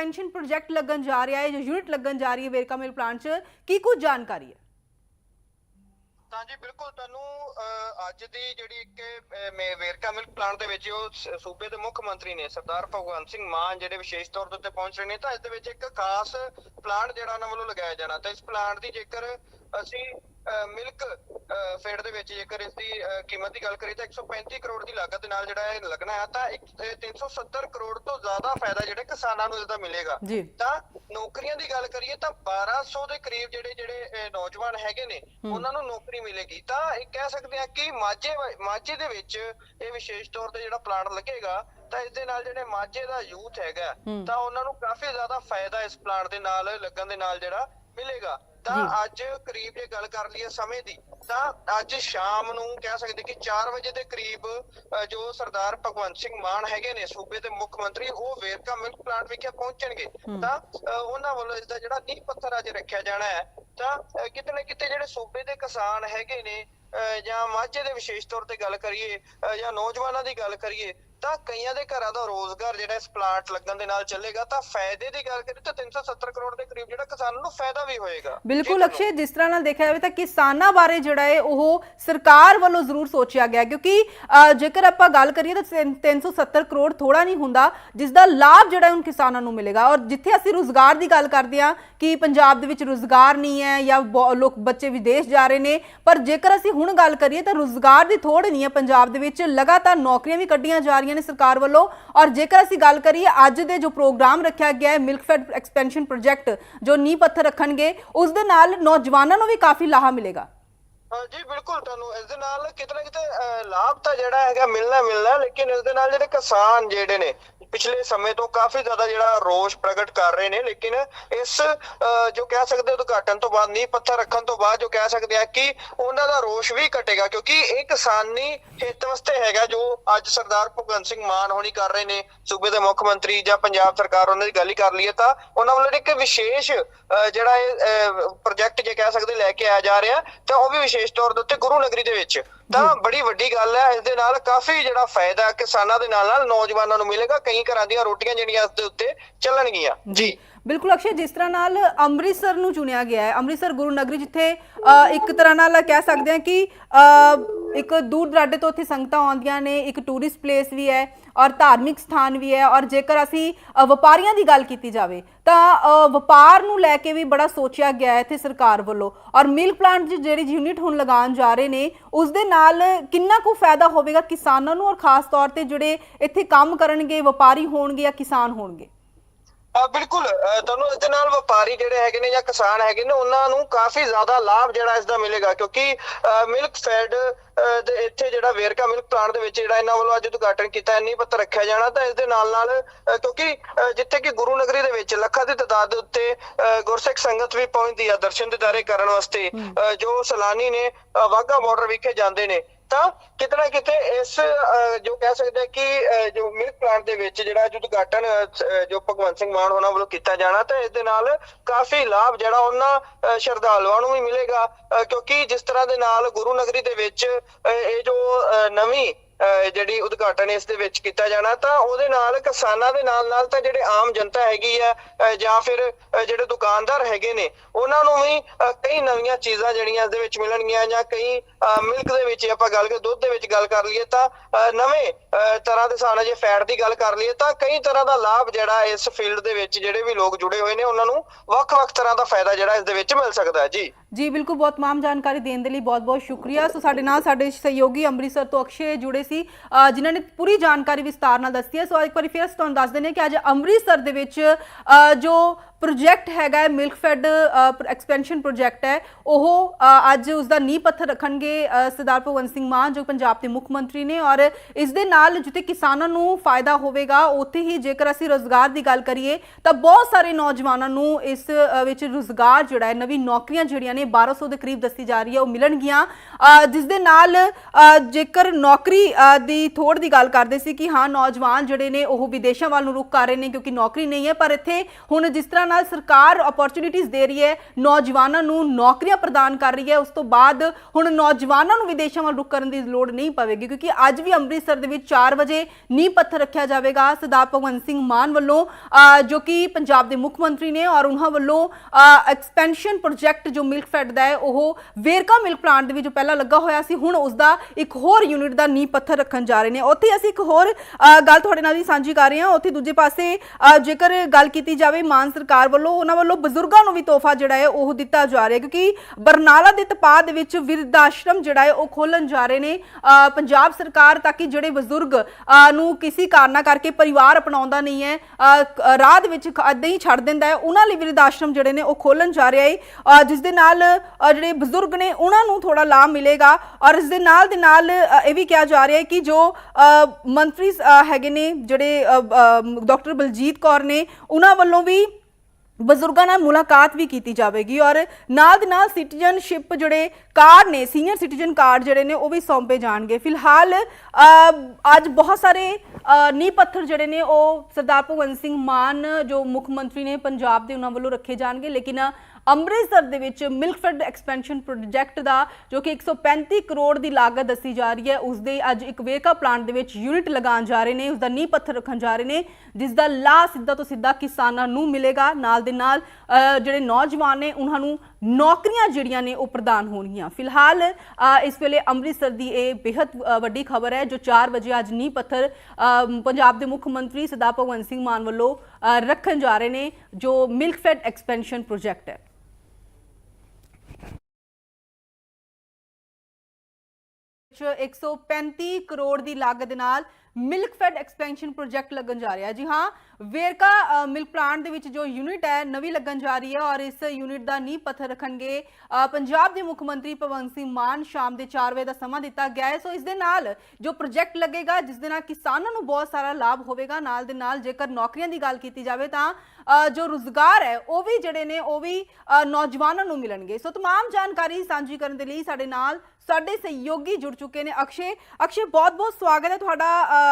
Expansion project ਲੱਗਣ ਜਾ ਰਿਹਾ ਹੈ, ਜੋ ਯੂਨਿਟ ਲੱਗਣ ਜਾ ਰਹੀ ਹੈ ਵੇਰਕਾ ਮਿਲ ਪਲਾਂਟ 'ਚ, ਕੀ ਕੁਝ ਜਾਣਕਾਰੀ ਹੈ? ਤਾਂ ਜੀ ਬਿਲਕੁਲ ਤੁਹਾਨੂੰ ਅੱਜ ਦੀ ਜਿਹੜੀ ਇੱਕ ਵੇਰਕਾ ਮਿਲਕ ਪਲਾਂਟ ਦੇ ਵਿੱਚ ਉਹ ਸੂਬੇ ਦੇ ਮੁੱਖ ਮੰਤਰੀ ਨੇ ਸਰਦਾਰ ਭਗਵੰਤ ਸਿੰਘ ਮਾਨ ਜਿਹੜੇ ਵਿਸ਼ੇਸ਼ ਤੌਰ ਦੇ ਉੱਤੇ ਪਹੁੰਚ ਰਹੇ ਨੇ, ਤਾਂ ਇਸ ਦੇ ਵਿੱਚ ਇੱਕ ਖਾਸ ਪਲਾਂਟ ਜਿਹੜਾ ਉਹਨਾਂ ਵੱਲੋਂ ਲਗਾਇਆ ਜਾਣਾ। ਤਾਂ ਇਸ ਪਲਾਂਟ ਦੀ ਜੇਕਰ ਅਸੀਂ ਮਿਲਕ ਫੀਡ ਦੇ ਵਿੱਚ ਜੇਕਰ ਇਸ ਦੀ ਕੀਮਤ ਦੀ ਗੱਲ ਕਰੀਏ ਤਾਂ 135 ਕਰੋੜ ਦੀ ਲਾਗਤ ਦੇ ਨਾਲ ਜਿਹੜਾ ਇਹ ਲੱਗਣਾ ਹੈ ਤਾਂ ਇੱਕ- ਇਹ 370 ਕਰੋੜ ਤੋਂ ਜ਼ਿਆਦਾ ਫਾਇਦਾ ਜਿਹੜਾ ਕਿਸਾਨਾਂ ਨੂੰ ਇਸਦਾ ਮਿਲੇਗਾ। ਤਾਂ ਨੌਕਰੀਆਂ ਦੀ ਗੱਲ ਕਰੀਏ ਤਾਂ 1200 ਦੇ ਕਰੀਬ ਜਿਹੜੇ ਜਿਹੜੇ ਨੌਜਵਾਨ ਹੈਗੇ ਨੇ ਉਹਨਾਂ ਨੂੰ ਨੌਕਰੀ ਮਿਲੇਗੀ। ਤਾਂ ਇਹ ਕਹਿ ਸਕਦੇ ਆ ਕਿ ਮਾਝੇ ਮਾਝੇ ਦੇ ਵਿੱਚ ਇਹ ਵਿਸ਼ੇਸ਼ ਤੌਰ ਤੇ ਜਿਹੜਾ ਪਲਾਂਟ ਲੱਗੇਗਾ ਤਾਂ ਇਸ ਦੇ ਨਾਲ ਜਿਹੜੇ ਮਾਝੇ ਦਾ ਯੂਥ ਹੈਗਾ ਹੂੰ। ਤਾਂ ਉਹਨਾਂ ਨੂੰ ਕਾਫੀ ਜ਼ਿਆਦਾ ਫਾਇਦਾ ਇਸ ਪਲਾਂਟ ਦੇ ਨਾਲ ਲੱਗਣ ਦੇ ਨਾਲ ਜਿਹੜਾ ਮਿਲੇਗਾ। ਤਾਂ ਅੱਜ ਕਰੀਬ ਜੇ ਗੱਲ ਕਰ ਲਈਏ ਸਮੇਂ ਦੀ ਤਾਂ ਅੱਜ ਸ਼ਾਮ ਨੂੰ ਕਹਿ ਸਕਦੇ ਕਿ 4 ਵਜੇ ਦੇ ਕਰੀਬ ਜੋ ਸਰਦਾਰ ਭਗਵੰਤ ਸਿੰਘ ਮਾਨ ਹੈਗੇ ਨੇ ਸੂਬੇ ਦੇ ਮੁੱਖ ਮੰਤਰੀ ਉਹ ਵੇਰਕਾ ਮਿਲਕ ਪਲਾਂਟ ਵਿਖੇ ਪਹੁੰਚਣਗੇ। ਤਾਂ ਉਹਨਾਂ ਵੱਲੋਂ ਇਸ ਦਾ ਜਿਹੜਾ ਨੀਂਹ ਪੱਥਰ ਅੱਜ ਰੱਖਿਆ ਜਾਣਾ ਹੈ। ਤਾਂ ਕਿਤੇ ਨਾ ਕਿਤੇ ਜਿਹੜੇ ਸੂਬੇ ਦੇ ਕਿਸਾਨ ਹੈਗੇ ਨੇ ਜਾਂ ਮਾਝੇ ਦੇ ਵਿਸ਼ੇਸ਼ ਤੌਰ ਤੇ ਗੱਲ ਕਰੀਏ ਜਾਂ ਨੌਜਵਾਨਾਂ ਦੀ ਗੱਲ ਕਰੀਏ ਤਾਂ ਕਈਆਂ ਦੇ ਘਰਾਂ ਦਾ ਰੋਜ਼ਗਾਰ ਜਿਹੜਾ ਇਸ ਪਲਾਂਟ ਲੱਗਣ ਦੇ ਨਾਲ ਚੱਲੇਗਾ ਤਾਂ ਫਾਇਦੇ ਦੀ ਗੱਲ ਕਰੀਏ ਤਾਂ 370 ਕਰੋੜ ਦੇ ਕਰੀਬ ਜਿਹੜਾ ਕਿਸਾਨਾਂ ਨੂੰ ਫਾਇਦਾ ਵੀ ਹੋਏਗਾ। ਬਿਲਕੁਲ ਅਕਸ਼ੇ ਜਿਸ ਤਰ੍ਹਾਂ ਨਾਲ ਦੇਖਿਆ ਜਾਵੇ ਤਾਂ ਕਿਸਾਨਾਂ ਬਾਰੇ ਜਿਹੜਾ ਹੈ ਉਹ ਸਰਕਾਰ ਵੱਲੋਂ ਜ਼ਰੂਰ ਸੋਚਿਆ ਗਿਆ ਕਿਉਂਕਿ ਜੇਕਰ ਆਪਾਂ ਗੱਲ ਕਰੀਏ ਤਾਂ ਤਿੰਨ- 370 ਕਰੋੜ ਥੋੜਾ ਨਹੀਂ ਹੁੰਦਾ ਜਿਸ ਦਾ ਲਾਭ ਜਿਹੜਾ ਹੁਣ ਕਿਸਾਨਾਂ ਨੂੰ ਮਿਲੇਗਾ। ਔਰ ਜਿੱਥੇ ਅਸੀਂ ਰੋਜ਼ਗਾਰ ਦੀ ਗੱਲ ਕਰਦੇ ਹਾਂ ਕਿ ਪੰਜਾਬ ਦੇ ਵਿੱਚ ਰੋਜ਼ਗਾਰ ਨਹੀਂ ਹੈ ਜਾਂ ਲੋਕ ਬੱਚੇ ਵਿਦੇਸ਼ ਜਾ ਰਹੇ ਨੇ ਪਰ ਜੇਕਰ ਅਸੀਂ ਹੁਣ ਗੱਲ ਕਰੀਏ ਤਾਂ ਰੋਜ਼ਗਾਰ ਦੀ ਥੋੜ ਨਹੀਂ ਹੈ ਪੰਜਾਬ ਦੇ ਵਿੱਚ ਲਗਾਤਾਰ ਨੌਕਰੀਆਂ ਵੀ ਕੱਢੀਆਂ ਜਾ ਰਹੀਆਂ ਨੇ ਸਰਕਾਰ ਵੱਲੋਂ। ਔਰ ਜੇਕਰ ਅਸੀਂ ਗੱਲ ਕਰੀਏ, ਅੱਜ ਦੇ ਜੋ ਪ੍ਰੋਗਰਾਮ ਰੱਖਿਆ ਗਿਆ ਹੈ ਮਿਲਕ ਫੈਡ ਐਕਸਪੈਂਸ਼ਨ ਪ੍ਰੋਜੈਕਟ ਜੋ ਨੀਂਹ ਪੱਥਰ ਰੱਖਣਗੇ ਉਸ ਦੇ ਨਾਲ ਨੌਜਵਾਨਾਂ ਨੂੰ ਵੀ ਕਾਫੀ ਲਾਹਾ ਮਿਲੇਗਾ। ਜੀ ਬਿਲਕੁਲ ਤੁਹਾਨੂੰ ਇਸ ਦੇ ਨਾਲ ਕਿਤੇ ਨਾ ਕਿਤੇ ਲਾਭ ਤਾਂ ਜਿਹੜਾ ਹੈਗਾ ਮਿਲਣਾ ਮਿਲਣਾ, ਲੇਕਿਨ ਇਸ ਦੇ ਨਾਲ ਜਿਹੜੇ ਕਿਸਾਨ ਜਿਹੜੇ ਨੇ, ਪਿਛਲੇ ਸਮੇਂ ਤੋਂ ਕਾਫੀ ਜ਼ਿਆਦਾ ਜਿਹੜਾ ਰੋਸ਼ ਪ੍ਰਗਟ ਕਰ ਰਹੇ ਨੇ, ਲੇਕਿਨ ਇਸ ਜੋ ਕਹਿ ਸਕਦੇ ਉਦਘਾਟਨ ਤੋਂ ਬਾਅਦ, ਨੀਂਹ ਪੱਥਰ ਰੱਖਣ ਤੋਂ ਬਾਅਦ ਜੋ ਕਹਿ ਸਕਦੇ ਆ ਕਿ ਉਹਨਾਂ ਦਾ ਰੋਸ਼ ਵੀ ਘਟੇਗਾ, ਕਿਉਂਕਿ ਇਹ ਕਿਸਾਨੀ ਹਿੱਤ ਵਾਸਤੇ ਹੈਗਾ ਜੋ ਅੱਜ ਸਰਦਾਰ ਭਗਵੰਤ ਸਿੰਘ ਮਾਨ ਹੋਣੀ ਕਰ ਰਹੇ ਨੇ, ਸੂਬੇ ਦੇ ਮੁੱਖ ਮੰਤਰੀ ਜਾਂ ਪੰਜਾਬ ਸਰਕਾਰ ਉਹਨਾਂ ਦੀ ਗੱਲ ਹੀ ਕਰ ਲਈਏ ਤਾਂ ਉਹਨਾਂ ਵੱਲੋਂ ਇੱਕ ਵਿਸ਼ੇਸ਼ ਜਿਹੜਾ ਇਹ ਪ੍ਰੋਜੈਕਟ ਜੇ ਕਹਿ ਸਕਦੇ ਲੈ ਕੇ ਆਇਆ ਜਾ ਰਿਹਾ, ਤਾਂ ਉਹ ਵੀ ਵਿਸ਼ੇਸ਼ ਤੌਰ ਦੇ ਉੱਤੇ ਗੁਰੂ ਨਗਰੀ ਦੇ ਵਿੱਚ। ਤਾਂ ਬੜੀ ਵੱਡੀ ਗੱਲ ਹੈ ਇਸ ਦੇ ਨਾਲ ਕਾਫੀ ਜਿਹੜਾ ਫਾਇਦਾ ਕਿਸਾਨਾਂ ਦੇ ਨਾਲ ਨਾਲ ਨੌਜਵਾਨਾਂ ਨੂੰ ਮਿਲੇਗਾ। ਕਈ ਘਰਾਂ ਦੀਆਂ ਰੋਟੀਆਂ ਜਿਹੜੀਆਂ ਇਸ ਦੇ ਉੱਤੇ ਚੱਲਣਗੀਆਂ। ਜੀ। ਬਿਲਕੁਲ ਅਕਸ਼ੇ, ਜਿਸ ਤਰ੍ਹਾਂ ਨਾਲ ਅੰਮ੍ਰਿਤਸਰ ਨੂੰ ਚੁਣਿਆ ਗਿਆ ਹੈ, ਅੰਮ੍ਰਿਤਸਰ ਗੁਰੂ ਨਗਰੀ ਜਿੱਥੇ ਇੱਕ ਤਰ੍ਹਾਂ ਨਾਲ ਕਹਿ ਸਕਦੇ ਹਾਂ ਕਿ ਇੱਕ ਦੂਰ ਦਰਾਡੇ ਤੋਂ ਉੱਥੇ ਸੰਗਤਾਂ ਆਉਂਦੀਆਂ ਨੇ, ਇੱਕ ਟੂਰਿਸਟ ਪਲੇਸ ਵੀ ਹੈ ਔਰ ਧਾਰਮਿਕ ਸਥਾਨ ਵੀ ਹੈ ਔਰ ਜੇਕਰ ਅਸੀਂ ਵਪਾਰੀਆਂ ਦੀ ਗੱਲ ਕੀਤੀ ਜਾਵੇ, ਤਾਂ ਵਪਾਰ ਨੂੰ ਲੈ ਕੇ ਵੀ ਬੜਾ ਸੋਚਿਆ ਗਿਆ ਹੈ ਇੱਥੇ ਸਰਕਾਰ ਵੱਲੋਂ ਔਰ ਮਿਲਕ ਪਲਾਂਟ ਜਿਹੜੀ ਯੂਨਿਟ ਹੁਣ ਲਗਾਉਣ ਜਾ ਰਹੇ ਨੇ, ਉਸ ਦੇ ਨਾਲ ਕਿੰਨਾ ਕੁ ਫਾਇਦਾ ਹੋਵੇਗਾ ਕਿਸਾਨਾਂ ਨੂੰ ਔਰ ਖਾਸ ਤੌਰ ਤੇ ਜਿਹੜੇ ਇੱਥੇ ਕੰਮ ਕਰਨਗੇ, ਵਪਾਰੀ ਹੋਣਗੇ ਜਾਂ ਕਿਸਾਨ ਹੋਣਗੇ? ਆ ਬਿਲਕੁਲ ਤੁਹਾਨੂੰ ਇਸ ਦੇ ਨਾਲ ਵਪਾਰੀ ਜਿਹੜੇ ਹੈਗੇ ਨੇ ਜਾਂ ਕਿਸਾਨ ਹੈਗੇ ਨੇ ਉਹਨਾਂ ਨੂੰ ਕਾਫੀ ਜ਼ਿਆਦਾ ਲਾਭ ਜਿਹੜਾ ਇਸ ਦਾ ਮਿਲੇਗਾ ਕਿਉਂਕਿ ਮਿਲਕ ਫੈਡ ਦੇ ਇੱਥੇ ਜਿਹੜਾ ਵੇਰਕਾ ਮਿਲਕ ਪਲਾਂਟ ਦੇ ਵਿੱਚ ਜਿਹੜਾ ਇਹਨਾਂ ਵੱਲੋਂ ਅੱਜ ਉਦਘਾਟਨ ਕੀਤਾ ਇੰਨੀ ਪੱਤਰ ਰੱਖਿਆ ਜਾਣਾ ਤਾਂ ਇਸ ਦੇ ਨਾਲ ਨਾਲ ਕਿਉਂਕਿ ਜਿੱਥੇ ਕਿ ਗੁਰੂ ਨਗਰੀ ਦੇ ਵਿੱਚ ਲੱਖਾਂ ਦੀ ਤਾਦਾਦ ਦੇ ਉੱਤੇ ਗੁਰਸਿੱਖ ਸੰਗਤ ਵੀ ਪਹੁੰਚਦੀ ਆ ਦਰਸ਼ਨ ਦਿਦਾਰੇ ਕਰਨ ਵਾਸਤੇ ਜੋ ਸੈਲਾਨੀ ਨੇ ਵਾਹਗਾ ਬਾਰਡਰ ਵਿਖੇ ਜਾਂਦੇ ਨੇ ਤਾਂ ਕਿਤੇ ਕਿਤੇ ਇਸ ਜੋ ਕਹਿ ਸਕਦੇ ਕਿ ਜੋ ਮਿਲਕ ਪਲਾਂਟ ਦੇ ਵਿੱਚ ਜਿਹੜਾ ਉਦਘਾਟਨ ਜੋ ਭਗਵੰਤ ਸਿੰਘ ਮਾਨ ਹੋਣਾ ਵੱਲੋਂ ਕੀਤਾ ਜਾਣਾ, ਤਾਂ ਇਸ ਦੇ ਨਾਲ ਕਾਫੀ ਲਾਭ ਜਿਹੜਾ ਉਹਨਾਂ ਸ਼ਰਧਾਲੂਆਂ ਨੂੰ ਵੀ ਮਿਲੇਗਾ ਕਿਉਂਕਿ ਜਿਸ ਤਰ੍ਹਾਂ ਦੇ ਨਾਲ ਗੁਰੂ ਨਗਰੀ ਦੇ ਵਿੱਚ ਇਹ ਜੋ ਨਵੀਂ ਜਿਹੜੀ ਉਦਘਾਟਨ ਇਸ ਦੇ ਵਿੱਚ ਕੀਤਾ ਜਾਣਾ, ਤਾਂ ਉਹਦੇ ਨਾਲ ਕਿਸਾਨਾਂ ਦੇ ਨਾਲ ਨਾਲ ਤਾਂ ਜਿਹੜੇ ਆਮ ਜਨਤਾ ਹੈਗੀ ਆ ਜਾਂ ਫਿਰ ਜਿਹੜੇ ਦੁਕਾਨਦਾਰ ਹੈਗੇ ਨੇ, ਉਹਨਾਂ ਨੂੰ ਵੀ ਕਈ ਨਵੀਆਂ ਚੀਜ਼ਾਂ ਜਿਹੜੀਆਂ ਇਸ ਦੇ ਵਿੱਚ ਮਿਲਣਗੀਆਂ ਜਾਂ ਕਈ ਮਿਲਕ ਦੇ ਵਿੱਚ ਆਪਾਂ ਗੱਲ ਕਰ, ਦੁੱਧ ਦੇ ਵਿੱਚ ਗੱਲ ਕਰ ਲਈਏ ਤਾਂ ਨਵੇਂ ਤਰ੍ਹਾਂ ਦੇ ਸਾਨਾ ਜੇ ਫੈਟ ਦੀ ਗੱਲ ਕਰ ਲਈਏ ਤਾਂ ਕਈ ਤਰ੍ਹਾਂ ਦਾ ਲਾਭ ਜਿਹੜਾ ਇਸ ਫੀਲਡ ਦੇ ਵਿੱਚ ਜਿਹੜੇ ਵੀ ਲੋਕ ਜੁੜੇ ਹੋਏ ਨੇ, ਉਹਨਾਂ ਨੂੰ ਵੱਖ-ਵੱਖ ਤਰ੍ਹਾਂ ਦਾ ਫਾਇਦਾ ਜਿਹੜਾ ਇਸ ਦੇ ਵਿੱਚ ਮਿਲ ਸਕਦਾ ਹੈ। ਜੀ। ਜੀ, ਬਿਲਕੁਲ ਬਹੁਤ ਤਮਾਮ ਜਾਣਕਾਰੀ ਦੇਣ ਦੇ ਲਈ ਬਹੁਤ-ਬਹੁਤ ਸ਼ੁਕਰੀਆ। ਸੋ ਸਾਡੇ ਨਾਲ ਸਾਡੇ ਸਹਿਯੋਗੀ ਅੰਮ੍ਰਿਤਸਰ ਤੋਂ ਅਕਸ਼ੇ ਜੁੜੇ ਸੀ। ਜਿਨ੍ਹਾਂ ਨੇ ਪੂਰੀ ਜਾਣਕਾਰੀ ਵਿਸਤਾਰ ਨਾਲ ਦੱਸੀ ਹੈ। ਸੋ ਇੱਕ ਵਾਰੀ ਫਿਰ ਅਸੀਂ ਤੁਹਾਨੂੰ ਦੱਸ ਦਿੰਦੇ ਹਾਂ ਕਿ ਅੱਜ ਅੰਮ੍ਰਿਤਸਰ ਦੇ ਵਿੱਚ ਜੋ ਪ੍ਰੋਜੈਕਟ ਹੈਗਾ ਹੈ ਮਿਲਕ ਫੈਡ ਐਕਸਪੈਂਸ਼ਨ ਪ੍ਰੋਜੈਕਟ ਹੈ। ਉਹ ਅੱਜ ਉਸ ਦਾ ਨੀਂਹ ਪੱਥਰ ਰੱਖਣਗੇ ਸਰਦਾਰ ਭਗਵੰਤ ਸਿੰਘ ਮਾਨ, ਜੋ ਪੰਜਾਬ ਦੇ ਮੁੱਖ ਮੰਤਰੀ ਨੇ। ਔਰ ਇਸ ਦੇ ਨਾਲ ਜਿੱਥੇ ਕਿਸਾਨਾਂ ਨੂੰ ਫਾਇਦਾ ਹੋਵੇਗਾ, ਉੱਥੇ ਹੀ ਜੇਕਰ ਅਸੀਂ ਰੋਜ਼ਗਾਰ ਦੀ ਗੱਲ ਕਰੀਏ, ਤਾਂ ਬਹੁਤ ਸਾਰੇ ਨੌਜਵਾਨਾਂ ਨੂੰ ਇਸ ਵਿੱਚ ਰੋਜ਼ਗਾਰ ਜਿਹੜਾ ਹੈ, ਨਵੀਂ ਨੌਕਰੀਆਂ ਜਿਹੜੀਆਂ ਨੇ 1200 ਦੇ ਕਰੀਬ ਦੱਸੀ ਜਾ ਰਹੀ ਹੈ, ਉਹ ਮਿਲਣਗੀਆਂ। ਜਿਸ ਦੇ ਨਾਲ ਜੇਕਰ ਨੌਕਰੀ ਦੀ ਥੋੜ ਦੀ ਗੱਲ ਕਰਦੇ ਸੀ ਕਿ ਹਾਂ, ਨੌਜਵਾਨ ਜਿਹੜੇ ਨੇ, ਉਹ ਵਿਦੇਸ਼ਾਂ ਵੱਲ ਨੂੰ ਰੁਖ ਕਰ ਰਹੇ ਨੇ, ਕਿਉਂਕਿ ਨੌਕਰੀ ਨਹੀਂ ਹੈ, ਪਰ ਇੱਥੇ ਹੁਣ ਜਿਸ ਤਰ੍ਹਾਂ ਨਾਲ ਸਰਕਾਰ ਓਪਰਚੁਨਿਟੀਆਂ ਦੇ ਰਹੀ ਹੈ, ਨੌਜਵਾਨਾਂ ਨੂੰ ਨੌਕਰੀਆਂ ਪ੍ਰਦਾਨ ਕਰ ਰਹੀ ਹੈ, ਉਸ ਤੋਂ ਬਾਅਦ ਹੁਣ ਨੌਜਵਾਨਾਂ ਨੂੰ ਵਿਦੇਸ਼ਾਂ ਵੱਲ ਰੁਕ ਕਰਨ ਦੀ ਲੋੜ ਨਹੀਂ ਪਵੇਗੀ, ਕਿਉਂਕਿ ਅੱਜ ਵੀ ਅੰਮ੍ਰਿਤਸਰ ਦੇ ਵਿੱਚ 4 ਵਜੇ ਨੀਂਹ ਪੱਥਰ ਰੱਖਿਆ ਜਾਵੇਗਾ। ਸਰਦਾਰ ਭਗਵੰਤ ਸਿੰਘ ਮਾਨ ਵੱਲੋਂ ਜੋ ਕਿ ਪੰਜਾਬ ਦੇ ਮੁੱਖ ਮੰਤਰੀ ਨੇ ਔਰ ਉਹਨਾਂ ਵੱਲੋਂ ਐਕਸਪੈਂਸ਼ਨ ਪ੍ਰੋਜੈਕਟ ਜੋ ਮਿਲਕ ਫੈਡ ਦਾ ਹੈ, ਉਹ ਵੇਰਕਾ ਮਿਲਕ ਪਲਾਂਟ ਦੇ ਵਿੱਚ ਜੋ ਪਹਿਲਾਂ ਲੱਗਾ ਹੋਇਆ ਸੀ, ਹੁਣ ਉਸ ਦਾ ਇੱਕ ਹੋਰ ਯੂਨਿਟ ਦਾ ਨੀਂਹ ਪੱਥਰ ਰੱਖਣ ਜਾ ਰਹੇ ਨੇ। ਉੱਥੇ ਅਸੀਂ ਇੱਕ ਹੋਰ ਗੱਲ ਤੁਹਾਡੇ ਨਾਲ ਵੀ ਸਾਂਝੀ ਕਰ ਰਹੇ ਹਾਂ। ਉੱਥੇ ਦੂਜੇ ਪਾਸੇ ਜੇਕਰ ਗੱਲ ਕੀਤੀ ਜਾਵੇ ਮਾਨ ਸਰਕਾਰ ਵੱਲੋਂ ਉਹਨਾਂ ਵੱਲੋਂ ਬਜ਼ੁਰਗਾਂ ਨੂੰ ਵੀ ਤੋਹਫਾ ਜਿਹੜਾ ਹੈ ਉਹ ਦਿੱਤਾ ਜਾ ਰਿਹਾ ਕਿਉਂਕਿ ਬਰਨਾਲਾ ਦੇ ਤਪਾ ਦੇ ਵਿੱਚ ਵਿਰਧ ਆਸ਼ਰਮ ਜਿਹੜਾ ਹੈ ਉਹ ਖੋਲਣ ਜਾ ਰਹੇ ਨੇ। ਪੰਜਾਬ ਸਰਕਾਰ ਤਾਂ ਕਿ ਜਿਹੜੇ ਬਜ਼ੁਰਗ ਨੂੰ ਕਿਸੇ ਕਾਰਨਾ ਕਰਕੇ ਪਰਿਵਾਰ ਅਪਣਾਉਂਦਾ ਨਹੀਂ ਹੈ ਰਾਹ ਦੇ ਵਿੱਚ ਅੱਧੇ ਹੀ ਛੱਡ ਦਿੰਦਾ ਹੈ ਉਹਨਾਂ ਲਈ ਵਿਰਧ ਆਸ਼ਰਮ ਜਿਹੜੇ ਨੇ ਉਹ ਖੋਲਣ ਜਾ ਰਿਹਾ ਹੈ। ਅ, ਜਿਸ ਦੇ ਨਾਲ ਜਿਹੜੇ ਬਜ਼ੁਰਗ ਨੇ ਉਹਨਾਂ ਨੂੰ ਥੋੜਾ ਲਾਭ ਮਿਲੇਗਾ ਔਰ ਇਸ ਦੇ ਨਾਲ ਦੇ ਨਾਲ ਇਹ ਵੀ ਕਿਹਾ ਜਾ ਰਿਹਾ ਹੈ ਕਿ ਜੋ ਮੰਤਰੀ ਹੈਗੇ ਨੇ ਜਿਹੜੇ ਡਾਕਟਰ ਬਲਜੀਤ ਕੌਰ ਨੇ ਉਹਨਾਂ ਵੱਲੋਂ ਵੀ ਬਜ਼ੁਰਗਾਂ ਨਾਲ ਮੁਲਾਕਾਤ ਵੀ ਕੀਤੀ ਜਾਵੇਗੀ ਔਰ ਨਾਲ ਦੇ ਨਾਲ ਸਿਟੀਜ਼ਨਸ਼ਿਪ ਜਿਹੜੇ ਕਾਰਡ ਨੇ ਸੀਨੀਅਰ ਸਿਟੀਜ਼ਨ ਕਾਰਡ ਜਿਹੜੇ ਨੇ ਉਹ ਵੀ ਸੌਂਪੇ ਜਾਣਗੇ। ਫਿਲਹਾਲ ਅੱਜ ਬਹੁਤ ਸਾਰੇ ਅ, ਨੀਂਹ ਪੱਥਰ ਜਿਹੜੇ ਨੇ ਉਹ ਸਰਦਾਰ ਭਗਵੰਤ ਸਿੰਘ ਮਾਨ ਜੋ ਮੁੱਖ ਮੰਤਰੀ ਨੇ ਪੰਜਾਬ ਦੇ ਉਹਨਾਂ ਵੱਲੋਂ ਰੱਖੇ ਜਾਣਗੇ। ਲੇਕਿਨ ਅੰਮ੍ਰਿਤਸਰ ਦੇ ਵਿੱਚ ਮਿਲਕਫੈਡ ਐਕਸਪੈਂਸ਼ਨ ਪ੍ਰੋਜੈਕਟ ਦਾ, ਜੋ ਕਿ 135 ਕਰੋੜ ਦੀ ਲਾਗਤ ਦੱਸੀ ਜਾ ਰਹੀ ਹੈ, ਉਸ ਦੇ ਅੱਜ ਇੱਕ ਵੇਕਾ ਪਲਾਂਟ ਦੇ ਵਿੱਚ ਯੂਨਿਟ ਲਗਾਉਣ ਜਾ ਰਹੇ ਨੇ ਉਸ ਦਾ ਨੀਂਹ ਪੱਥਰ ਰੱਖਣ ਜਾ ਰਹੇ ਨੇ, ਜਿਸ ਦਾ ਲਾਭ ਸਿੱਧਾ ਤੋਂ ਸਿੱਧਾ ਕਿਸਾਨਾਂ ਨੂੰ ਮਿਲੇਗਾ। ਨਾਲ ਦੇ ਨਾਲ ਜਿਹੜੇ ਨੌਜਵਾਨ ਨੇ, ਉਹਨਾਂ ਨੂੰ ਨੌਕਰੀਆਂ ਜਿਹੜੀਆਂ ਨੇ ਉਹ ਪ੍ਰਦਾਨ ਹੋਣਗੀਆਂ। ਫਿਲਹਾਲ ਇਸ ਵੇਲੇ ਅੰਮ੍ਰਿਤਸਰ ਦੀ ਇਹ ਬੇहद ਵੱਡੀ ਖਬਰ ਹੈ ਜੋ 4 ਵਜੇ ਅੱਜ ਨੀਂਹ ਪੱਥਰ ਪੰਜਾਬ ਦੇ ਮੁੱਖ ਮੰਤਰੀ ਸਰਦਾਰ ਭਗਵੰਤ ਸਿੰਘ ਮਾਨ ਵੱਲੋਂ ਰੱਖਣ ਜਾ ਰਹੇ ਨੇ ਜੋ ਮਿਲਕਫੈਡ ਐਕਸਪੈਂਸ਼ਨ ਪ੍ਰੋਜੈਕਟ ਹੈ। ਵਿੱਚ 135 ਕਰੋੜ ਦੀ ਲਾਗਤ ਦੇ ਨਾਲ ਮਿਲਕ ਫੈਡ ਐਕਸਪੈਂਸ਼ਨ ਪ੍ਰੋਜੈਕਟ ਲੱਗਣ ਜਾ ਰਿਹਾ ਹੈ ਜੀ ਹਾਂ ਵੇਰਕਾ ਅ, ਮਿਲਕ ਪਲਾਂਟ ਦੇ ਵਿੱਚ ਜੋ ਯੂਨਿਟ ਹੈ ਨਵੀਂ ਲੱਗਣ ਜਾ ਰਹੀ ਹੈ ਔਰ ਇਸ ਯੂਨਿਟ ਦਾ ਨੀਂਹ ਪੱਥਰ ਰੱਖਣਗੇ ਅ, ਪੰਜਾਬ ਦੇ ਮੁੱਖ ਮੰਤਰੀ ਭਗਵੰਤ ਸਿੰਘ ਮਾਨ ਸ਼ਾਮ ਦੇ 4 ਵਜੇ ਦਾ ਸਮਾਂ ਦਿੱਤਾ ਗਿਆ ਹੈ ਸੋ ਇਸ ਦੇ ਨਾਲ ਜੋ ਪ੍ਰੋਜੈਕਟ ਲੱਗੇਗਾ ਜਿਸ ਦੇ ਨਾਲ ਕਿਸਾਨਾਂ ਨੂੰ ਬਹੁਤ ਸਾਰਾ ਲਾਭ ਹੋਵੇਗਾ ਨਾਲ ਦੇ ਨਾਲ ਜੇਕਰ ਨੌਕਰੀਆਂ ਦੀ ਗੱਲ ਕੀਤੀ ਜਾਵੇ ਤਾਂ ਅ, ਜੋ ਰੁਜ਼ਗਾਰ ਹੈ ਉਹ ਵੀ ਜਿਹੜੇ ਨੇ ਉਹ ਵੀ ਅ, ਨੌਜਵਾਨਾਂ ਨੂੰ ਮਿਲਣਗੇ ਸੋ तमाम ਜਾਣਕਾਰੀ ਸਾਂਝੀ ਕਰਨ ਦੇ ਲਈ ਸਾਡੇ ਨਾਲ ਸਾਡੇ ਸਹਿਯੋਗੀ ਜੁੜ ਚੁੱਕੇ ਨੇ ਅਕਸ਼ੇ। ਅਕਸ਼ੇ ਬਹੁਤ ਬਹੁਤ ਸਵਾਗਤ ਹੈ ਤੁਹਾਡਾ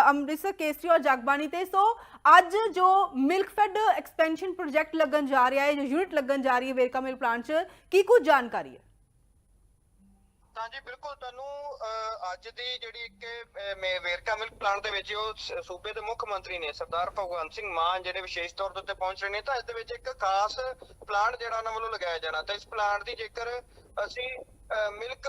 ਅੰਮ੍ਰਿਤਸਰ ਕੇਸਰੀ ਔਰ ਜਗਬਾਣੀ ਤੇ। ਸੋ ਅੱਜ ਜੋ ਮਿਲਕ ਫੈਡ ਐਕਸਪੈਂਸ਼ਨ ਪ੍ਰੋਜੈਕਟ ਲੱਗਣ ਜਾ ਰਿਹਾ ਹੈ, ਜੋ ਯੂਨਿਟ ਲੱਗਣ ਜਾ ਰਹੀ ਹੈ ਵੇਰਕਾ ਮਿਲ ਪਲਾਂਟ 'ਚ, ਕੀ ਕੁਝ ਜਾਣਕਾਰੀ ਹੈ? ਹਾਂਜੀ ਬਿਲਕੁਲ ਤੁਹਾਨੂੰ ਅੱਜ ਦੀ ਜਿਹੜੀ ਇੱਕ ਵੇਰਕਾ ਮਿਲਕ ਪਲਾਂਟ ਦੇ ਵਿੱਚ ਉਹ ਸੂਬੇ ਦੇ ਮੁੱਖ ਮੰਤਰੀ ਨੇ ਸਰਦਾਰ ਭਗਵੰਤ ਸਿੰਘ ਮਾਨ ਜਿਹੜੇ ਵਿਸ਼ੇਸ਼ ਤੌਰ ਦੇ ਪਹੁੰਚ ਰਹੇ ਨੇ, ਤਾਂ ਇਸ ਦੇ ਵਿੱਚ ਇੱਕ ਖਾਸ ਪਲਾਂਟ ਜਿਹੜਾ ਉਹਨਾਂ ਵੱਲੋਂ ਲਗਾਇਆ ਜਾਣਾ। ਤਾਂ ਇਸ ਪਲਾਂਟ ਦੀ ਜੇਕਰ ਅਸੀਂ ਮਿਲਕ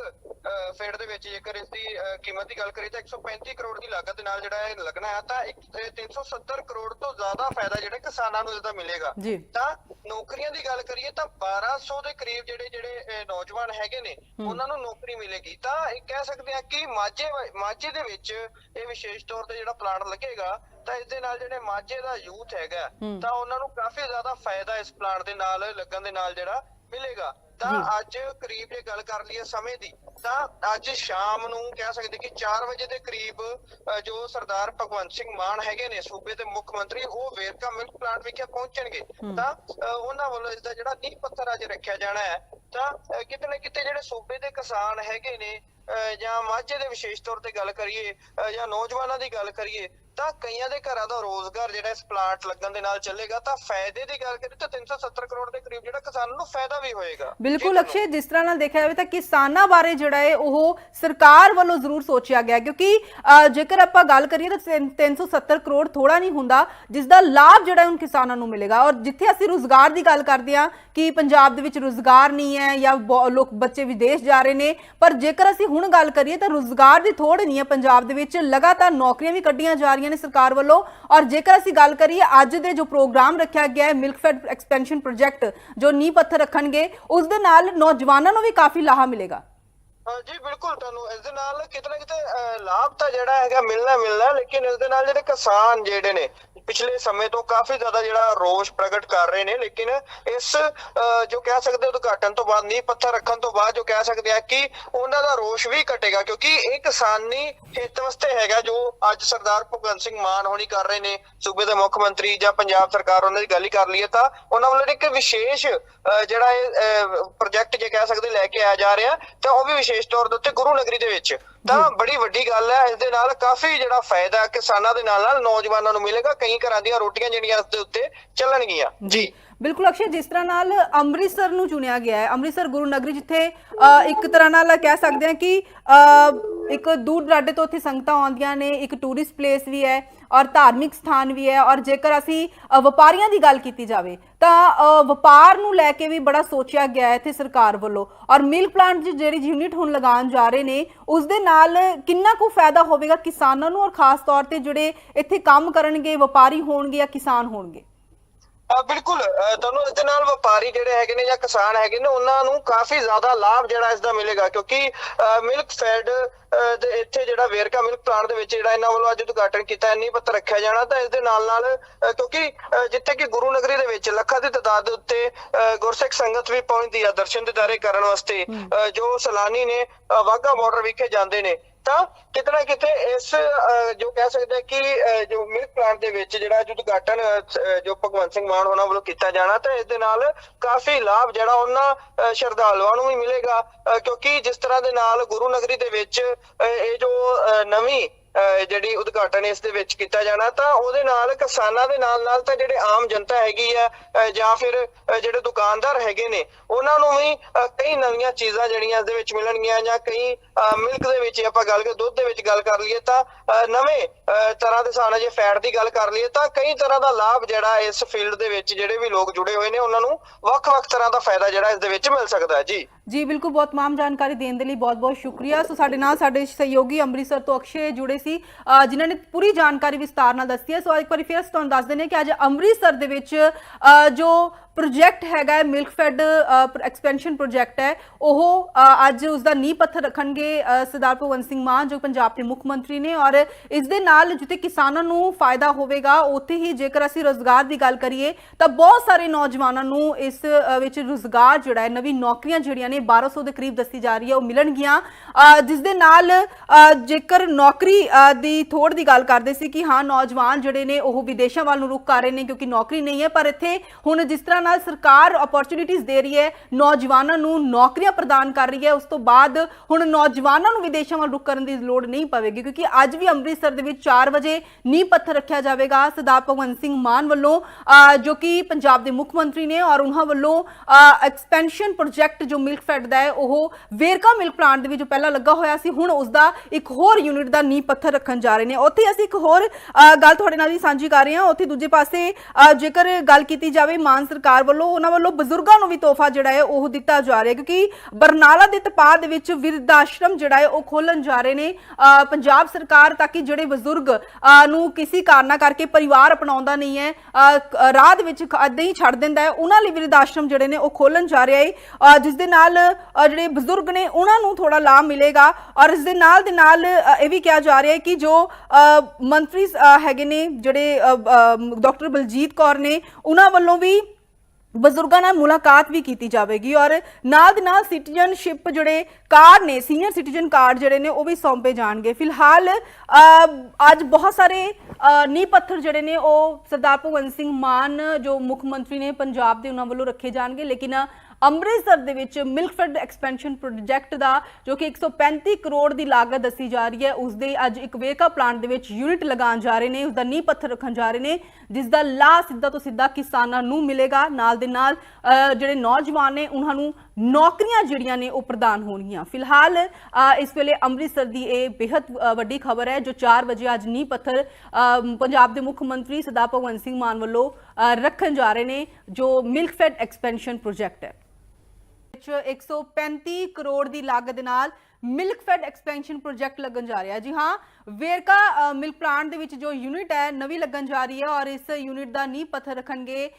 ਫੀਡ ਦੇ ਵਿੱਚ ਜੇਕਰ ਇਸ ਦੀ ਕੀਮਤ ਦੀ ਗੱਲ ਕਰੀਏ ਤਾਂ 135 ਕਰੋੜ ਦੀ ਲਾਗਤ ਨਾਲ ਜਿਹੜਾ ਇਹ ਲੱਗਣਾ ਹੈ ਤਾਂ ਇੱਕ- ਇਹ 370 ਕਰੋੜ ਤੋਂ ਜ਼ਿਆਦਾ ਫਾਇਦਾ ਜਿਹੜਾ ਕਿਸਾਨਾਂ ਨੂੰ ਇਸਦਾ ਮਿਲੇਗਾ। ਤਾਂ ਨੌਕਰੀਆਂ ਦੀ ਗੱਲ ਕਰੀਏ ਤਾਂ 1200 ਦੇ ਕਰੀਬ ਜਿਹੜੇ ਜਿਹੜੇ ਨੌਜਵਾਨ ਹੈਗੇ ਨੇ ਉਹਨਾਂ ਨੂੰ ਨੌਕਰੀ ਮਿਲੇਗੀ। ਤਾਂ ਇਹ ਕਹਿ ਸਕਦੇ ਆ ਕਿ ਮਾਝੇ ਮਾਝੇ ਦੇ ਵਿੱਚ ਇਹ ਵਿਸ਼ੇਸ਼ ਤੌਰ ਤੇ ਜਿਹੜਾ ਪਲਾਂਟ ਲੱਗੇਗਾ ਤਾਂ ਇਸ ਦੇ ਨਾਲ ਜਿਹੜੇ ਮਾਝੇ ਦਾ ਯੂਥ ਹੈਗਾ। ਤਾਂ ਉਹਨਾਂ ਨੂੰ ਕਾਫੀ ਜ਼ਿਆਦਾ ਫਾਇਦਾ ਇਸ ਪਲਾਂਟ ਦੇ ਨਾਲ ਲੱਗਣ ਦੇ ਨਾਲ ਜਿਹੜਾ ਮਿਲੇਗਾ। ਤਾਂ। ਅੱਜ ਕਰੀਬ ਜੇ ਗੱਲ ਕਰ ਲਈਏ ਸਮੇਂ ਦੀ ਤਾਂ ਅੱਜ ਸ਼ਾਮ ਨੂੰ ਕਹਿ ਸਕਦੇ ਕਿ 4 ਵਜੇ ਦੇ ਕਰੀਬ ਜੋ ਸਰਦਾਰ ਭਗਵੰਤ ਸਿੰਘ ਮਾਨ ਹੈਗੇ ਨੇ ਸੂਬੇ ਦੇ ਮੁੱਖ ਮੰਤਰੀ ਉਹ ਵੇਰਕਾ ਮਿਲਕ ਪਲਾਂਟ ਵਿਖੇ ਪਹੁੰਚਣਗੇ। ਤਾਂ ਉਹਨਾਂ ਵੱਲੋਂ ਇਸ ਦਾ ਜਿਹੜਾ ਨੀਂਹ ਪੱਥਰ ਅੱਜ ਰੱਖਿਆ ਜਾਣਾ ਹੈ। ਤਾਂ ਕਿਤੇ ਨਾ ਕਿਤੇ ਜਿਹੜੇ ਸੂਬੇ ਦੇ ਕਿਸਾਨ ਹੈਗੇ ਨੇ ਜਾਂ ਮਾਝੇ ਦੇ ਵਿਸ਼ੇਸ਼ ਤੌਰ ਤੇ ਗੱਲ ਕਰੀਏ ਜਾਂ ਨੌਜਵਾਨਾਂ ਦੀ ਗੱਲ ਕਰੀਏ ਤਾਂ ਕਈਆਂ ਦੇ ਘਰਾਂ ਦਾ ਰੋਜ਼ਗਾਰ ਜਿਹੜਾ ਇਸ ਪਲਾਂਟ ਲੱਗਣ ਦੇ ਨਾਲ ਚੱਲੇਗਾ ਤਾਂ ਫਾਇਦੇ ਦੀ ਗੱਲ ਕਰੀਏ ਤਾਂ 370 ਕਰੋੜ ਦੇ ਕਰੀਬ ਜਿਹੜਾ ਕਿਸਾਨਾਂ ਨੂੰ ਫਾਇਦਾ ਵੀ ਹੋਏਗਾ। ਬਿਲਕੁਲ ਅਕਸ਼ੇ ਜਿਸ ਤਰ੍ਹਾਂ ਨਾਲ ਦੇਖਿਆ ਜਾਵੇ ਤਾਂ ਕਿਸਾਨਾਂ ਬਾਰੇ ਜਿਹੜਾ ਹੈ ਉਹ ਸਰਕਾਰ ਵੱਲੋਂ ਜ਼ਰੂਰ ਸੋਚਿਆ ਗਿਆ ਕਿਉਂਕਿ ਜੇਕਰ ਆਪਾਂ ਗੱਲ ਕਰੀਏ ਤਾਂ ਤਿੰਨ- 370 ਕਰੋੜ ਥੋੜਾ ਨਹੀਂ ਹੁੰਦਾ ਜਿਸ ਦਾ ਲਾਭ ਜਿਹੜਾ ਹੈ ਹੁਣ ਕਿਸਾਨਾਂ ਨੂੰ ਮਿਲੇਗਾ। ਔਰ ਜਿੱਥੇ ਅਸੀਂ ਰੋਜ਼ਗਾਰ ਦੀ ਗੱਲ ਕਰਦੇ ਹਾਂ ਕਿ ਪੰਜਾਬ ਦੇ ਵਿੱਚ ਰੋਜ਼ਗਾਰ ਨਹੀਂ ਹੈ ਜਾਂ ਲੋਕ ਬੱਚੇ ਵਿਦੇਸ਼ ਜਾ ਰਹੇ ਨੇ ਪਰ ਜੇਕਰ ਅਸੀਂ ਹੁਣ ਗੱਲ ਕਰੀਏ ਤਾਂ ਰੋਜ਼ਗਾਰ ਦੀ ਥੋੜ ਨਹੀਂ ਹੈ ਪੰਜਾਬ ਦੇ ਵਿੱਚ ਲਗਾਤਾਰ ਨੌਕਰੀਆਂ ਵੀ ਕੱਢੀਆਂ ਜਾ ਰਹੀਆਂ ਨੇ ਸਰਕਾਰ ਵੱਲੋਂ। ਔਰ ਜੇਕਰ ਅਸੀਂ ਗੱਲ ਕਰੀਏ, ਅੱਜ ਦੇ ਜੋ ਪ੍ਰੋਗਰਾਮ ਰੱਖਿਆ ਗਿਆ ਹੈ ਮਿਲਕ ਫੈਡ ਐਕਸਪੈਂਸ਼ਨ ਪ੍ਰੋਜੈਕਟ ਜੋ ਨੀਂਹ ਪੱਥਰ ਰੱਖਣਗੇ, ਉਸ ਦੇ ਨਾਲ ਨੌਜਵਾਨਾਂ ਨੂੰ ਵੀ ਕਾਫੀ ਲਾਹਾ ਮਿਲੇਗਾ। ਜੀ ਬਿਲਕੁਲ ਤੁਹਾਨੂੰ ਇਸ ਦੇ ਨਾਲ ਕਿਤੇ ਨਾ ਕਿਤੇ ਲਾਭ ਤਾਂ ਜਿਹੜਾ ਹੈਗਾ ਮਿਲਣਾ ਮਿਲਣਾ, ਲੇਕਿਨ ਇਸ ਦੇ ਨਾਲ ਜਿਹੜੇ ਕਿਸਾਨ ਜਿਹੜੇ ਨੇ, ਪਿਛਲੇ ਸਮੇਂ ਤੋਂ ਕਾਫੀ ਜ਼ਿਆਦਾ ਜਿਹੜਾ ਰੋਸ਼ ਪ੍ਰਗਟ ਕਰ ਰਹੇ ਨੇ, ਲੇਕਿਨ ਇਸ ਜੋ ਕਹਿ ਸਕਦੇ ਉਦਘਾਟਨ ਤੋਂ ਬਾਅਦ, ਨੀਂਹ ਪੱਥਰ ਰੱਖਣ ਤੋਂ ਬਾਅਦ ਜੋ ਕਹਿ ਸਕਦੇ ਆ ਕਿ ਉਹਨਾਂ ਦਾ ਰੋਸ਼ ਵੀ ਘਟੇਗਾ, ਕਿਉਂਕਿ ਇਹ ਕਿਸਾਨੀ ਹਿੱਤ ਵਾਸਤੇ ਹੈਗਾ, ਜੋ ਅੱਜ ਸਰਦਾਰ ਭਗਵੰਤ ਸਿੰਘ ਮਾਨ ਹੋਣੀ ਕਰ ਰਹੇ ਨੇ, ਸੂਬੇ ਦੇ ਮੁੱਖ ਮੰਤਰੀ ਜਾਂ ਪੰਜਾਬ ਸਰਕਾਰ ਉਹਨਾਂ ਦੀ ਗੱਲ ਹੀ ਕਰ ਲਈਏ ਤਾਂ ਉਹਨਾਂ ਵੱਲੋਂ ਇੱਕ ਵਿਸ਼ੇਸ਼ ਜਿਹੜਾ ਇਹ ਪ੍ਰੋਜੈਕਟ ਜੇ ਕਹਿ ਸਕਦੇ ਲੈ ਕੇ ਆਇਆ ਜਾ ਰਿਹਾ, ਤਾਂ ਉਹ ਵੀ ਵਿਸ਼ੇਸ਼ ਤੌਰ ਦੇ ਉੱਤੇ ਗੁਰੂ ਨਗਰੀ ਦੇ ਵਿੱਚ। ਤਾਂ ਬੜੀ ਵੱਡੀ ਗੱਲ ਹੈ ਇਸ ਦੇ ਨਾਲ ਕਾਫੀ ਜਿਹੜਾ ਫਾਇਦਾ ਕਿਸਾਨਾਂ ਦੇ ਨਾਲ ਨਾਲ ਨੌਜਵਾਨਾਂ ਨੂੰ ਮਿਲੇਗਾ। ਕਈ ਘਰਾਂ ਦੀਆਂ ਰੋਟੀਆਂ ਜਿਹੜੀਆਂ ਇਸ ਦੇ ਉੱਤੇ ਚੱਲਣਗੀਆਂ। ਜੀ। ਬਿਲਕੁਲ ਅਕਸ਼ੇ ਜਿਸ ਤਰ੍ਹਾਂ ਨਾਲ ਅੰਮ੍ਰਿਤਸਰ ਨੂੰ ਚੁਣਿਆ ਗਿਆ ਹੈ। ਅੰਮ੍ਰਿਤਸਰ ਗੁਰੂ ਨਗਰੀ ਜਿੱਥੇ ਇੱਕ ਤਰ੍ਹਾਂ ਨਾਲ ਕਹਿ ਸਕਦੇ ਹਾਂ ਕਿ ਇੱਕ ਦੂਰ ਦਰਾਡੇ ਤੋਂ ਉੱਥੇ ਸੰਗਤਾਂ ਆਉਂਦੀਆਂ ਨੇ ਇੱਕ ਟੂਰਿਸਟ ਪਲੇਸ ਵੀ ਹੈ। ਔਰ ਧਾਰਮਿਕ ਸਥਾਨ ਵੀ ਹੈ ਔਰ ਜੇਕਰ ਅਸੀਂ ਵਪਾਰੀਆਂ ਦੀ ਗੱਲ ਕੀਤੀ ਜਾਵੇ, ਤਾਂ ਵਪਾਰ ਨੂੰ ਲੈ ਕੇ ਵੀ ਬੜਾ ਸੋਚਿਆ ਗਿਆ ਹੈ ਇੱਥੇ ਸਰਕਾਰ ਵੱਲੋਂ ਔਰ ਮਿਲਕ ਪਲਾਂਟ ਦੀ ਜਿਹੜੀ ਯੂਨਿਟ ਹੁਣ ਲਗਾਉਣ ਜਾ ਰਹੇ ਨੇ, ਉਸ ਦੇ ਨਾਲ ਕਿੰਨਾ ਕੁ ਫਾਇਦਾ ਹੋਵੇਗਾ ਕਿਸਾਨਾਂ ਨੂੰ ਔਰ ਖਾਸ ਤੌਰ ਤੇ ਜਿਹੜੇ ਇੱਥੇ ਕੰਮ ਕਰਨਗੇ, ਵਪਾਰੀ ਹੋਣਗੇ ਜਾਂ ਕਿਸਾਨ ਹੋਣਗੇ? ਬਿਲਕੁਲ ਤੁਹਾਨੂੰ ਇਸ ਦੇ ਨਾਲ ਵਪਾਰੀ ਜਿਹੜੇ ਹੈਗੇ ਨੇ ਜਾਂ ਕਿਸਾਨ ਹੈਗੇ ਨੇ ਉਹਨਾਂ ਨੂੰ ਕਾਫੀ ਜ਼ਿਆਦਾ ਲਾਭ ਜਿਹੜਾ ਇਸ ਦਾ ਮਿਲੇਗਾ ਕਿਉਂਕਿ ਮਿਲਕ ਫੈਡ ਇੱਥੇ ਜਿਹੜਾ ਵੇਰਕਾ ਮਿਲਕ ਪਲਾਂਟ ਦੇ ਵਿੱਚ ਜਿਹੜਾ ਇਹਨਾਂ ਵੱਲੋਂ ਅੱਜ ਉਦਘਾਟਨ ਕੀਤਾ ਇੰਨੀ ਪੱਤਰ ਰੱਖਿਆ ਜਾਣਾ ਤਾਂ ਇਸ ਦੇ ਨਾਲ ਨਾਲ ਕਿਉਂਕਿ ਜਿੱਥੇ ਕਿ ਗੁਰੂ ਨਗਰੀ ਦੇ ਵਿੱਚ ਲੱਖਾਂ ਦੀ ਤਾਦਾਦ ਦੇ ਉੱਤੇ ਗੁਰਸਿੱਖ ਸੰਗਤ ਵੀ ਪਹੁੰਚਦੀ ਆ ਦਰਸ਼ਨ ਦਿਦਾਰੇ ਕਰਨ ਵਾਸਤੇ ਜੋ ਸਲਾਨੀ ਨੇ ਅ, ਵਾਹਗਾ ਬਾਰਡਰ ਵਿਖੇ ਜਾਂਦੇ ਨੇ ਤਾਂ ਕਿਤੇ ਕਿਤੇ ਇਸ ਜੋ ਕਹਿ ਸਕਦੇ ਕਿ ਜੋ ਮਿਲਕ ਪਲਾਂਟ ਦੇ ਵਿੱਚ ਜਿਹੜਾ ਅੱਜ ਉਦਘਾਟਨ ਜੋ ਭਗਵੰਤ ਸਿੰਘ ਮਾਨ ਉਹਨਾਂ ਵੱਲੋਂ ਕੀਤਾ ਜਾਣਾ, ਤਾਂ ਇਸ ਦੇ ਨਾਲ ਕਾਫੀ ਲਾਭ ਜਿਹੜਾ ਉਹਨਾਂ ਸ਼ਰਧਾਲੂਆਂ ਨੂੰ ਵੀ ਮਿਲੇਗਾ ਕਿਉਂਕਿ ਜਿਸ ਤਰ੍ਹਾਂ ਦੇ ਨਾਲ ਗੁਰੂ ਨਗਰੀ ਦੇ ਵਿੱਚ ਇਹ ਜੋ ਨਵੀਂ ਜਿਹੜੀ ਉਦਘਾਟਨ ਇਸ ਦੇ ਵਿੱਚ ਕੀਤਾ ਜਾਣਾ, ਤਾਂ ਉਹਦੇ ਨਾਲ ਕਿਸਾਨਾਂ ਦੇ ਨਾਲ ਨਾਲ ਤਾਂ ਜਿਹੜੇ ਆਮ ਜਨਤਾ ਹੈਗੀ ਆ ਜਾਂ ਫਿਰ ਜਿਹੜੇ ਦੁਕਾਨਦਾਰ ਹੈਗੇ ਨੇ, ਉਹਨਾਂ ਨੂੰ ਵੀ ਕਈ ਨਵੀਆਂ ਚੀਜ਼ਾਂ ਜਿਹੜੀਆਂ ਇਸ ਦੇ ਵਿੱਚ ਮਿਲਣਗੀਆਂ ਜਾਂ ਕਈ ਮਿਲਕ ਦੇ ਵਿੱਚ ਆਪਾਂ ਗੱਲ ਕਰ, ਦੁੱਧ ਦੇ ਵਿੱਚ ਗੱਲ ਕਰ ਲਈਏ ਤਾਂ ਨਵੇਂ ਤਰ੍ਹਾਂ ਦੇ ਸਾਨਾ ਜੇ ਫੈਟ ਦੀ ਗੱਲ ਕਰ ਲਈਏ ਤਾਂ ਕਈ ਤਰ੍ਹਾਂ ਦਾ ਲਾਭ ਜਿਹੜਾ ਇਸ ਫੀਲਡ ਦੇ ਵਿੱਚ ਜਿਹੜੇ ਵੀ ਲੋਕ ਜੁੜੇ ਹੋਏ ਨੇ, ਉਹਨਾਂ ਨੂੰ ਵੱਖ-ਵੱਖ ਤਰ੍ਹਾਂ ਦਾ ਫਾਇਦਾ ਜਿਹੜਾ ਇਸ ਦੇ ਵਿੱਚ ਮਿਲ ਸਕਦਾ ਹੈ। ਜੀ। ਜੀ, ਬਿਲਕੁਲ ਬਹੁਤ ਤਮਾਮ ਜਾਣਕਾਰੀ ਦੇਣ ਦੇ ਲਈ ਬਹੁਤ-ਬਹੁਤ ਸ਼ੁਕਰੀਆ। ਸੋ ਸਾਡੇ ਨਾਲ ਸਾਡੇ ਸਹਿਯੋਗੀ ਅੰਮ੍ਰਿਤਸਰ ਤੋਂ ਅਕਸ਼ੇ ਜੁੜੇ ਸੀ। ਅ, ਜਿਨ੍ਹਾਂ ਨੇ ਪੂਰੀ ਜਾਣਕਾਰੀ ਵਿਸਤਾਰ ਨਾਲ ਦੱਸੀ ਹੈ। ਸੋ ਇੱਕ ਵਾਰੀ ਫਿਰ ਅਸੀਂ ਤੁਹਾਨੂੰ ਦੱਸ ਦਿੰਦੇ ਹਾਂ ਕਿ ਅੱਜ ਅੰਮ੍ਰਿਤਸਰ ਦੇ ਵਿੱਚ ਅ, ਜੋ ਪ੍ਰੋਜੈਕਟ ਹੈਗਾ ਹੈ ਮਿਲਕ ਫੈਡ ਐਕਸਪੈਂਸ਼ਨ ਪ੍ਰੋਜੈਕਟ ਹੈ। ਉਹ ਅੱਜ ਉਸ ਦਾ ਨੀਂਹ ਪੱਥਰ ਰੱਖਣਗੇ ਸਰਦਾਰ ਭਗਵੰਤ ਸਿੰਘ ਮਾਨ ਜੋ ਪੰਜਾਬ ਦੇ ਮੁੱਖ ਮੰਤਰੀ ਨੇ ਔਰ ਇਸ ਦੇ ਨਾਲ ਜਿੱਥੇ ਕਿਸਾਨਾਂ ਨੂੰ ਫਾਇਦਾ ਹੋਵੇਗਾ ਉੱਥੇ ਹੀ ਜੇਕਰ ਅਸੀਂ ਰੋਜ਼ਗਾਰ ਦੀ ਗੱਲ ਕਰੀਏ ਤਾਂ ਬਹੁਤ ਸਾਰੇ ਨੌਜਵਾਨਾਂ ਨੂੰ ਇਸ ਵਿੱਚ ਰੋਜ਼ਗਾਰ ਜਿਹੜਾ ਹੈ ਨਵੀਂ ਨੌਕਰੀਆਂ ਜਿਹੜੀਆਂ ਨੇ 1200 ਦੇ ਕਰੀਬ ਦੱਸੀ ਜਾ ਰਹੀ ਹੈ ਉਹ ਮਿਲਣਗੀਆਂ। ਅ, ਜਿਸ ਦੇ ਨਾਲ ਜੇਕਰ ਨੌਕਰੀ ਦੀ ਥੋੜ ਦੀ ਗੱਲ ਕਰਦੇ ਸੀ ਕਿ ਹਾਂ ਨੌਜਵਾਨ ਜਿਹੜੇ ਨੇ ਉਹ ਵਿਦੇਸ਼ਾਂ ਵੱਲ ਨੂੰ ਰੁਕ ਕਰ ਰਹੇ ਨੇ ਕਿਉਂਕਿ ਨੌਕਰੀ ਨਹੀਂ ਹੈ ਪਰ ਇੱਥੇ ਹੁਣ ਜਿਸ ਤਰ੍ਹਾਂ ਤਰ੍ਹਾਂ ਨਾਲ ਸਰਕਾਰ ਓਪਰਚੁਨਿਟੀਆਂ ਦੇ ਰਹੀ ਹੈ, ਨੌਜਵਾਨਾਂ ਨੂੰ ਨੌਕਰੀਆਂ ਪ੍ਰਦਾਨ ਕਰ ਰਹੀ ਹੈ, ਉਸ ਤੋਂ ਬਾਅਦ ਹੁਣ ਨੌਜਵਾਨਾਂ ਨੂੰ ਵਿਦੇਸ਼ਾਂ ਵੱਲ ਰੁਕ ਦੀ ਲੋੜ ਨਹੀਂ ਪਵੇਗੀ, ਕਿਉਂਕਿ ਅੱਜ ਵੀ ਅੰਮ੍ਰਿਤਸਰ ਦੇ ਵਿੱਚ 4 ਵਜੇ ਨੀਂਹ ਪੱਥਰ ਰੱਖਿਆ ਜਾਵੇਗਾ ਸਰਦਾਰ ਭਗਵੰਤ ਸਿੰਘ ਮਾਨ ਵੱਲੋਂ ਜੋ ਕਿ ਪੰਜਾਬ ਦੇ ਮੁੱਖ ਮੰਤਰੀ ਨੇ ਔਰ ਉਹਨਾਂ ਵੱਲੋਂ ਐਕਸਪੈਂਸ਼ਨ ਪ੍ਰੋਜੈਕਟ ਜੋ ਮਿਲਕ ਫੈਡ ਦਾ ਹੈ, ਉਹ ਵੇਰਕਾ ਮਿਲਕ ਪਲਾਂਟ ਦੇ ਵਿੱਚ ਪਹਿਲਾਂ ਲੱਗਾ ਹੋਇਆ ਸੀ, ਹੁਣ ਉਸ ਦਾ ਇੱਕ ਹੋਰ ਯੂਨਿਟ ਦਾ ਨੀਂਹ ਪੱਥਰ ਰੱਖਣ ਜਾ ਰਹੇ ਨੇ। ਉੱਥੇ ਅਸੀਂ ਇੱਕ ਹੋਰ ਗੱਲ ਤੁਹਾਡੇ ਨਾਲ ਵੀ ਸਾਂਝੀ ਕਰ ਰਹੇ ਹਾਂ। ਉੱਥੇ ਦੂਜੇ ਪਾਸੇ ਜੇਕਰ ਗੱਲ ਕੀਤੀ ਜਾਵੇ ਮਾਨ ਸਰਕਾਰ ਵੱਲੋਂ, ਉਹਨਾਂ ਵੱਲੋਂ ਬਜ਼ੁਰਗਾਂ ਨੂੰ ਵੀ ਤੋਹਫਾ ਜਿਹੜਾ ਹੈ ਉਹ ਦਿੱਤਾ ਜਾ ਰਿਹਾ ਕਿਉਂਕਿ ਬਰਨਾਲਾ ਦੇ ਤਪਾਹ ਦੇ ਵਿੱਚ ਵਿਰਧ ਆਸ਼ਰਮ ਜਿਹੜਾ ਹੈ ਉਹ ਖੋਲਣ ਜਾ ਰਹੇ ਨੇ। ਪੰਜਾਬ ਸਰਕਾਰ ਤਾਂ ਕਿ ਜਿਹੜੇ ਬਜ਼ੁਰਗ ਨੂੰ ਕਿਸੇ ਕਾਰਨਾ ਕਰਕੇ ਪਰਿਵਾਰ ਅਪਣਾਉਂਦਾ ਨਹੀਂ ਹੈ ਰਾਹ ਦੇ ਵਿੱਚ ਅੱਧੇ ਹੀ ਛੱਡ ਦਿੰਦਾ ਹੈ, ਉਹਨਾਂ ਲਈ ਵਿਰਧ ਆਸ਼ਰਮ ਜਿਹੜੇ ਨੇ ਉਹ ਖੋਲਣ ਜਾ ਰਿਹਾ ਹੈ। ਜਿਸ ਦੇ ਨਾਲ ਜਿਹੜੇ ਬਜ਼ੁਰਗ ਨੇ ਉਹਨਾਂ ਨੂੰ ਥੋੜਾ ਲਾਭ ਮਿਲੇਗਾ ਔਰ ਇਸ ਦੇ ਨਾਲ ਦੇ ਨਾਲ ਇਹ ਵੀ ਕਿਹਾ ਜਾ ਰਿਹਾ ਹੈ ਕਿ ਜੋ ਮੰਤਰੀ ਹੈਗੇ ਨੇ ਜਿਹੜੇ ਡਾਕਟਰ ਬਲਜੀਤ ਕੌਰ ਨੇ, ਉਹਨਾਂ ਵੱਲੋਂ ਵੀ ਬਜ਼ੁਰਗਾਂ ਨਾਲ ਮੁਲਾਕਾਤ ਵੀ ਕੀਤੀ ਜਾਵੇਗੀ ਔਰ ਨਾਲ ਦੇ ਨਾਲ ਸਿਟੀਜ਼ਨਸ਼ਿਪ ਜਿਹੜੇ ਕਾਰਡ ਨੇ ਸੀਨੀਅਰ ਸਿਟੀਜ਼ਨ ਕਾਰਡ ਜਿਹੜੇ ਨੇ ਉਹ ਵੀ ਸੌਂਪੇ ਜਾਣਗੇ। ਫਿਲਹਾਲ ਅੱਜ ਬਹੁਤ ਸਾਰੇ ਅ, ਨੀਂਹ ਪੱਥਰ ਜਿਹੜੇ ਨੇ ਉਹ ਸਰਦਾਰ ਭਗਵੰਤ ਸਿੰਘ ਮਾਨ ਜੋ ਮੁੱਖ ਮੰਤਰੀ ਨੇ ਪੰਜਾਬ ਦੇ ਉਹਨਾਂ ਵੱਲੋਂ ਰੱਖੇ ਜਾਣਗੇ। ਲੇਕਿਨ ਅੰਮ੍ਰਿਤਸਰ ਦੇ ਵਿੱਚ ਮਿਲਕਫੈਡ ਐਕਸਪੈਂਸ਼ਨ ਪ੍ਰੋਜੈਕਟ ਦਾ ਜੋ ਕਿ 135 ਕਰੋੜ ਦੀ ਲਾਗਤ ਦੱਸੀ ਜਾ ਰਹੀ ਹੈ ਉਸ ਦੇ ਅੱਜ ਇੱਕ ਵੇਰਕਾ ਪਲਾਂਟ ਦੇ ਵਿੱਚ ਯੂਨਿਟ ਲਗਾਉਣ ਜਾ ਰਹੇ ਨੇ ਉਸ ਦਾ ਨੀਂਹ ਪੱਥਰ ਰੱਖਣ ਜਾ ਰਹੇ ਨੇ। ਜਿਸ ਦਾ ਲਾਭ ਸਿੱਧਾ ਤੋਂ ਸਿੱਧਾ ਕਿਸਾਨਾਂ ਨੂੰ ਮਿਲੇਗਾ। ਨਾਲ ਦੇ ਨਾਲ ਜਿਹੜੇ ਨੌਜਵਾਨ ਨੇ, ਉਹਨਾਂ ਨੂੰ ਨੌਕਰੀਆਂ ਜਿਹੜੀਆਂ ਨੇ, ਉਹ ਪ੍ਰਦਾਨ ਹੋਣਗੀਆਂ। ਫਿਲਹਾਲ ਇਸ ਵੇਲੇ ਅੰਮ੍ਰਿਤਸਰ ਦੀ ਇਹ ਬੇहद ਵੱਡੀ ਖਬਰ ਹੈ, ਜੋ 4 ਵਜੇ ਅੱਜ ਨੀਂਹ ਪੱਥਰ ਪੰਜਾਬ ਦੇ ਮੁੱਖ ਮੰਤਰੀ ਸਰਦਾਰ ਭਗਵੰਤ ਸਿੰਘ ਮਾਨ ਵੱਲੋਂ ਰੱਖਣ ਜਾ ਰਹੇ ਨੇ, ਜੋ ਮਿਲਕਫੈਡ ਐਕਸਪੈਂਸ਼ਨ ਪ੍ਰੋਜੈਕਟ ਹੈ। ਵਿੱਚ 135 ਕਰੋੜ ਦੀ ਲਾਗਤ ਦੇ ਨਾਲ ਮਿਲਕ ਫੈਡ ਐਕਸਪੈਂਸ਼ਨ ਪ੍ਰੋਜੈਕਟ ਲੱਗਣ ਜਾ ਰਿਹਾ ਹੈ। ਜੀ ਹਾਂ, ਵੇਰਕਾ ਮਿਲਕ ਪਲਾਂਟ ਦੇ ਵਿੱਚ ਜੋ ਯੂਨਿਟ ਹੈ, ਨਵੀਂ ਲੱਗਣ ਜਾ ਰਹੀ ਹੈ ਔਰ ਇਸ ਯੂਨਿਟ ਦਾ ਨੀਂਹ ਪੱਥਰ ਰੱਖਣਗੇ।